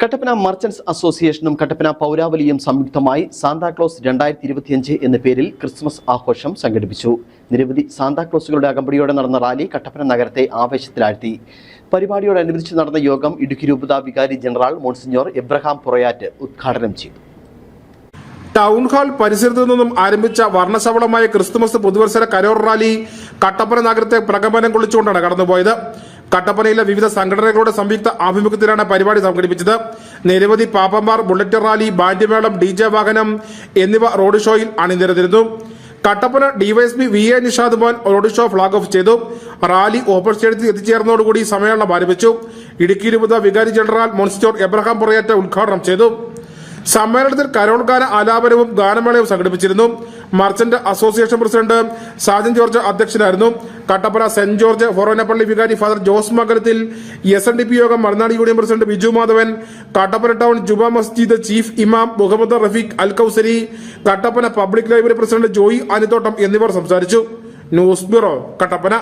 Kattappana merchants അസോസിയേഷനും കട്ടപ്പന പൗരാവലിയും സംയുക്തമായി Santa Claus രണ്ടായിരത്തി ഇരുപത്തിയഞ്ച് എന്ന പേരിൽ ക്രിസ്മസ് ആഘോഷം സംഘടിപ്പിച്ചു. നിരവധി സാന്താക്ലോസുകളുടെ അകമ്പടിയോടെ നടന്ന റാലി കട്ടപ്പന നഗരത്തെ ആവേശത്തിലാഴ്ത്തി. പരിപാടിയോടനുബന്ധിച്ച് നടന്ന യോഗം ഇടുക്കി രൂപത വികാരി ജനറൽ മോൺസിഞ്ഞോർ എബ്രഹാം പുറയാറ്റ് ഉദ്ഘാടനം ചെയ്തു. ടൗൺ ഹാൾ പരിസരത്തു നിന്നും ആരംഭിച്ച വർണശബളമായ ക്രിസ്തുമസ് പുതുവത്സര കരോർ റാലി കട്ടപ്പന നഗരത്തെ പ്രകമ്പനം കൊള്ളിച്ചുകൊണ്ടാണ് കടന്നുപോയത്. കട്ടപ്പനയിലെ വിവിധ സംഘടനകളുടെ സംയുക്ത ആഭിമുഖ്യത്തിലാണ് പരിപാടി സംഘടിപ്പിച്ചത്. നിരവധി പാപ്പന്മാർ ബുള്ളറ്റ് റാലി ബാൻഡ്യമേളം ഡി ജെ വാഹനം എന്നിവ റോഡ് ഷോയിൽ അണിനിരന്നിരുന്നു. Kattappana DYSP V A Nishad Mon road show flag off ചെയ്തു. റാലി ഓപ്പൺ സ്റ്റേഡിയത്തിൽ എത്തിച്ചേർന്നതോടുകൂടി സമ്മേളനം ആരംഭിച്ചു. ഇടുക്കി രൂപത വികാരി ജനറൽ മോൺസിറ്റോർ എബ്രഹാം പുറയേറ്റ ഉദ്ഘാടനം ചെയ്തു. സമ്മേളനത്തിൽ കരോൺകാല ആലാപനവും ഗാനമേളയും സംഘടിപ്പിച്ചിരുന്നു. Merchant association president Sajan George അധ്യക്ഷനായിരുന്നു. കട്ടപ്പന സെന്റ് ജോർജ് ഫൊറോനപ്പള്ളി വികാരി father Jose Makarathil S N D P യോഗം Marunadu union president Biju Madhavan Kattappana town Juma Masjid chief ഇമാം Muhammad Rafeeq Al Kausari Kattappana public library president Joy Anithottam എന്നിവർ സംസാരിച്ചു. News bureau Kattappana.